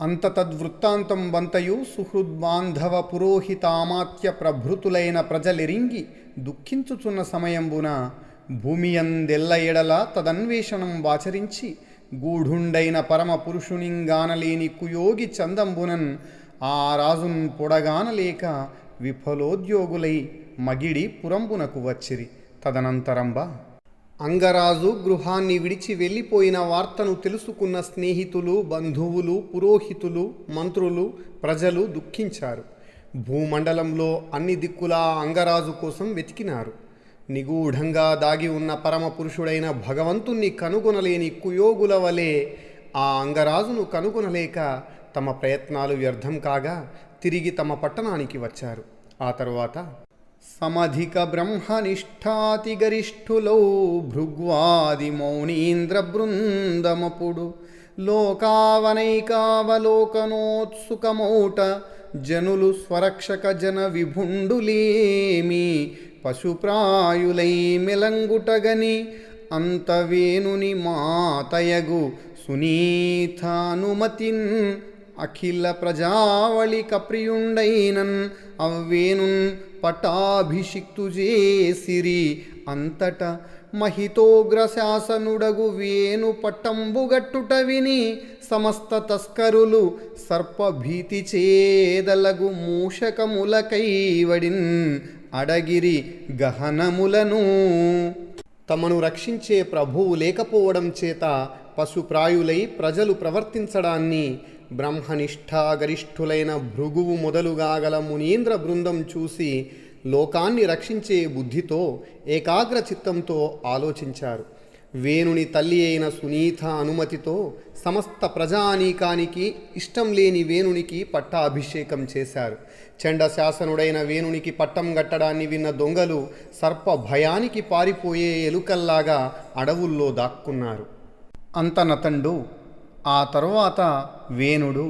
అంత తద్వృత్తాంతం వంతయు సుహృద్బాంధవ పురోహితామాత్య ప్రభృతులైన ప్రజలెరింగి దుఃఖించుచున్న సమయంబున భూమి అందెల్ల ఎడల తదన్వేషణం వాచరించి గూఢుండైన పరమ పురుషునింగానలేని కుయోగి చందంబునన్ ఆ రాజున్ పొడగానలేక విఫలోద్యోగులై మగిడి పురంబునకు వచ్చిరి. తదనంతరంబ అంగరాజు గృహాన్ని విడిచి వెళ్ళిపోయిన వార్తను తెలుసుకున్న స్నేహితులు బంధువులు పురోహితులు మంత్రులు ప్రజలు దుఃఖించారు. భూమండలంలో అన్ని దిక్కులా అంగరాజు కోసం వెతికినారు. నిగూఢంగా దాగి ఉన్న పరమ పురుషుడైన భగవంతుణ్ణి కనుగొనలేని కుయోగుల వలె ఆ అంగరాజును కనుగొనలేక తమ ప్రయత్నాలు వ్యర్థం కాగా తిరిగి తమ పట్టణానికి వచ్చారు. ఆ తరువాత సమధిక బ్రహ్మనిష్ఠాతి గరిష్ఠులౌ భృగ్వాది మౌనీంద్ర బృందమపుడు లోకావనైకావలోకనోత్సుకమౌట జనులు స్వరక్షక జన విభుండులేమి పశుప్రాయులై మెలంగుటగని అంతవేనుని మాతయగు సునీతానుమతిన్ అఖిల ప్రజావళి కప్రియుండైనన్ అవ్వేనున్ పటాభిషిక్తు చేసిరి అంతట మహితోగ్రశాసనుడగు వేణు పట్టంబుగట్టుట విని సమస్త తస్కరులు సర్పభీతి చేదలగు మూషకములకైవడిన్ అడగిరి గహనములను. తమను రక్షించే ప్రభువు లేకపోవడం చేత పశుప్రాయులై ప్రజలు ప్రవర్తించడాన్ని బ్రహ్మనిష్ఠాగరిష్ఠులైన భృగువు మొదలుగా గల మునీంద్ర బృందం చూసి లోకాన్ని రక్షించే బుద్ధితో ఏకాగ్ర చిత్తంతో ఆలోచించారు. వేణుని తల్లి అయిన సునీత అనుమతితో సమస్త ప్రజానీకానికి ఇష్టం లేని వేణునికి పట్టాభిషేకం చేశారు. చండ శాసనుడైన వేణునికి పట్టం గట్టడాన్ని విన్న దొంగలు సర్ప భయానికి పారిపోయే ఎలుకల్లాగా అడవుల్లో దాక్కున్నారు. అంతనతండు ఆ తరువాత వేణుడు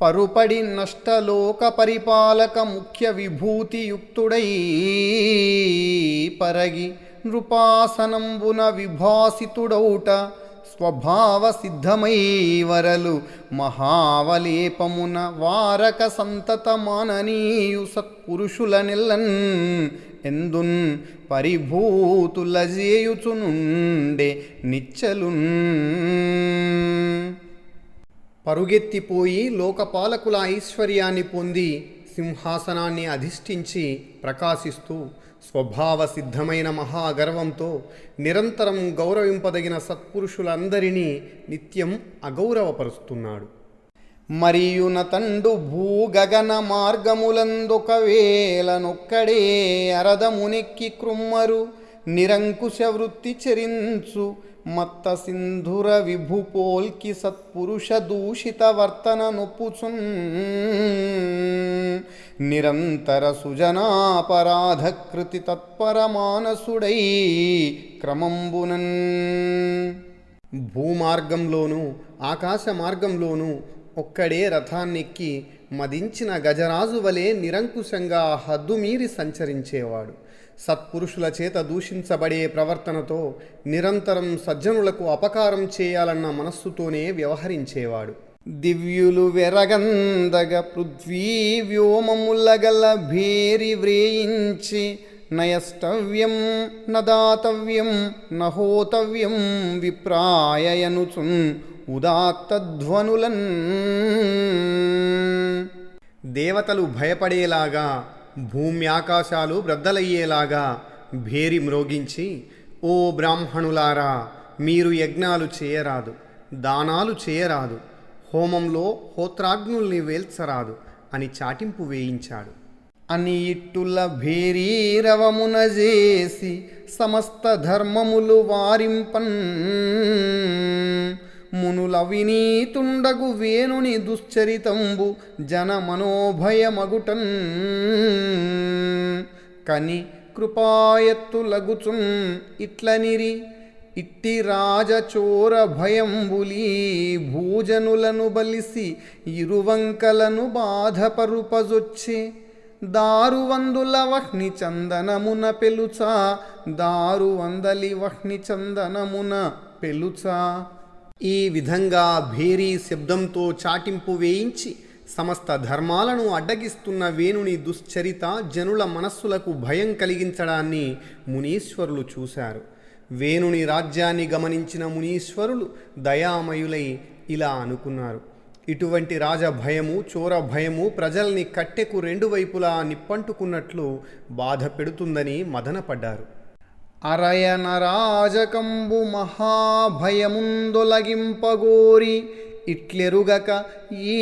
పరుపడి నష్టలోక పరిపాలక ముఖ్య విభూతియుక్తుడై పరగి నృపాసనంబున విభాసితుడౌట స్వభావ సిద్ధమై వరలు మహావలేపమున వారక సంతత మాననీయు సత్పురుషుల నిల్లన్ ఎందున్ పరిభూతుల జేయుచునుండే నిచ్చలున్ పరుగెత్తిపోయి లోకపాలకుల ఐశ్వర్యాన్ని పొంది సింహాసనాన్ని అధిష్ఠించి ప్రకాశిస్తూ స్వభావ సిద్ధమైన మహాగర్వంతో నిరంతరం గౌరవింపదగిన సత్పురుషులందరినీ నిత్యం అగౌరవపరుస్తున్నాడు. మరియు నతండు భూగగన మార్గములందొకవేళ నొక్కడే అరదమునెక్కి కృమ్మరు నిరంకుశ వృత్తి చెరించు మత్త సింధుర విభు పోల్కి సత్పురుష దూషిత వర్తన నొప్పుచున్. నిరంతర సుజనాపరాధ కృతి తత్పర మానసుడై క్రమంబునన్. భూమార్గంలోనూ ఆకాశ మార్గంలోనూ ఒక్కడే రథాన్నెక్కి మదించిన గజరాజు వలె నిరంకుశంగా హద్దుమీరి సంచరించేవాడు. సత్పురుషుల చేత దూషించబడే ప్రవర్తనతో నిరంతరం సజ్జనులకు అపకారం చేయాలన్న మనస్సుతోనే వ్యవహరించేవాడు. దివ్యులు వెరగందగ పృథ్వీ వ్యోమములగల భేరి వ్రేయించి నయస్తవ్యం నదాతవ్యం నహోతవ్యం విప్రాయనుచున్ ఉదాత్తధ్వనులన్. దేవతలు భయపడేలాగా భూమి ఆకాశాలు బ్రద్దలయ్యేలాగా భేరి మ్రోగించి ఓ బ్రాహ్మణులారా మీరు యజ్ఞాలు చేయరాదు దానాలు చేయరాదు హోమంలో హోత్రాగ్నుల్ని వేల్చరాదు అని చాటింపు వేయించాడు. అని ఇట్టుల భేరీరవమున చేసి సమస్త ధర్మములు వారింపన్. మునుల వినీతుండగు వేణుని దుశ్చరితంబు జన మనోభయమగుటన్ కని కృపాయత్తులగుచున్ ఇట్లనిరి ఇట్టి రాజచోర భయంబులి భూజనులను బలిసి ఇరువంకలను బాధపరుపజొచ్చే దారువందుల వహ్ని చందనమున పెలుచా దారువందలి వహ్ని చందనమున పెలుచా. ఈ విధంగా భేరీ శబ్దంతో చాటింపు వేయించి సమస్త ధర్మాలను అడ్డగిస్తున్న వేణుని దుశ్చరిత జనుల మనస్సులకు భయం కలిగించడాన్ని మునీశ్వరులు చూశారు. వేణుని రాజ్యాన్ని గమనించిన మునీశ్వరులు దయామయులై ఇలా అనుకున్నారు. ఇటువంటి రాజభయము చోర భయము ప్రజల్ని కట్టెకు రెండు వైపులా నిప్పంటుకున్నట్లు బాధ పెడుతుందని మదనపడ్డారు. అరయన రాజకంబు మహాభయముందొలగింపగోరి ఇట్లెరుగక ఈ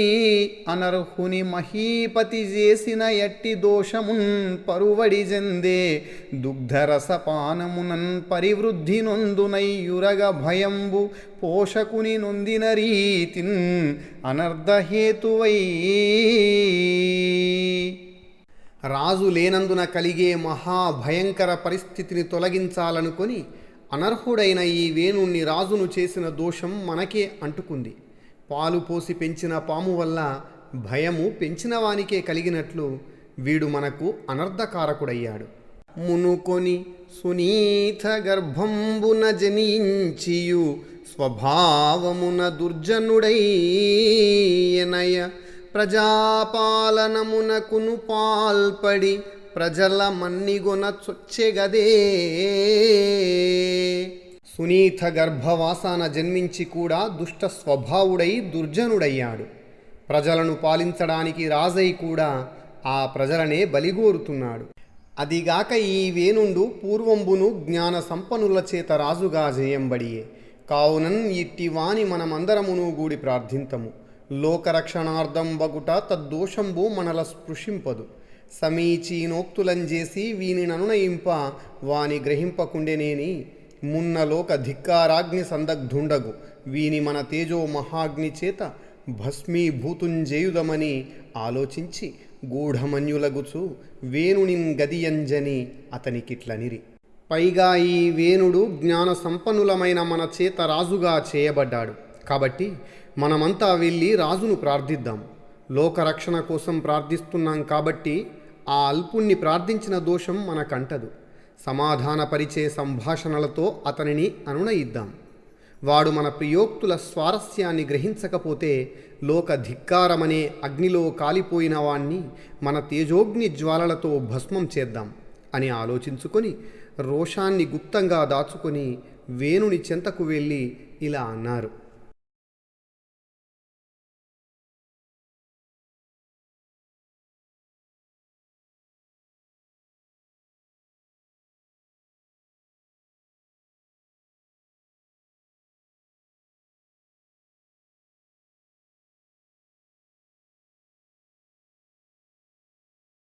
అనర్హుని మహీపతి చేసిన ఎట్టి దోషమున్ పరువడి జందే దుగ్ధరసపానమునన్ పరివృద్ధి నొందునయ్యురగ భయంబు పోషకుని నొందిన రీతిన్ అనర్ధహేతువై రాజు లేనందున కలిగే మహాభయంకర పరిస్థితిని తొలగించాలనుకొని అనర్హుడైన ఈ వేణుణ్ణి రాజును చేసిన దోషం మనకే అంటుకుంది. పాలు పోసి పెంచిన పాము వల్ల భయము పెంచిన వానికే కలిగినట్లు వీడు మనకు అనర్ధకారకుడయ్యాడు. మునుకొని సునీత గర్భంబున జనించియు స్వభావమున దుర్జనుడైనయ ప్రజాపాలనమునకును పాల్పడి ప్రజల మన్నిగొన చొచ్చెగదే సునీత గర్భవాసాన జన్మించి కూడా దుష్ట స్వభావుడై దుర్జనుడయ్యాడు. ప్రజలను పాలించడానికి రాజై కూడా ఆ ప్రజలనే బలిగోరుతున్నాడు. అదిగాక ఈ వేణుండు పూర్వంబును జ్ఞాన సంపన్నుల చేత రాజుగా జయంబడియే. కావునన్ ఇట్టి వాని మనమందరమును గూడి ప్రార్థింతము. లోకరక్షణార్థం బగుట తద్దోషంబు మనల స్పృశింపదు. సమీచీనోక్తులంజేసి వీనిననునయింప వాని గ్రహింపకుండెనేని. మున్నలోక ధిక్కారాగ్ని సందగ్ధుండగు. వీని మన తేజో మహాగ్ని చేత భస్మీభూతుంజేయుదమని ఆలోచించి గూఢమన్యులగుచు వేణునిన్ గదియంజని అతనికిట్లనిరి. పైగా ఈ వేణుడు జ్ఞాన సంపన్నులమైన మన చేత రాజుగా చేయబడ్డాడు. కాబట్టి మనమంతా వెళ్ళి రాజును ప్రార్థిద్దాం. లోకరక్షణ కోసం ప్రార్థిస్తున్నాం కాబట్టి ఆ అల్పుణ్ణి ప్రార్థించిన దోషం మనకంటదు. సమాధానపరిచే సంభాషణలతో అతనిని అనునయిద్దాం. వాడు మన ప్రియోక్తుల స్వారస్యాన్ని గ్రహించకపోతే లోక ధిక్కారమనే అగ్నిలో కాలిపోయిన వాణ్ణి మన తేజోగ్ని జ్వాలలతో భస్మం చేద్దాం అని ఆలోచించుకొని రోషాన్ని గుప్తంగా దాచుకొని వేణుని చెంతకు వెళ్ళి ఇలా అన్నారు.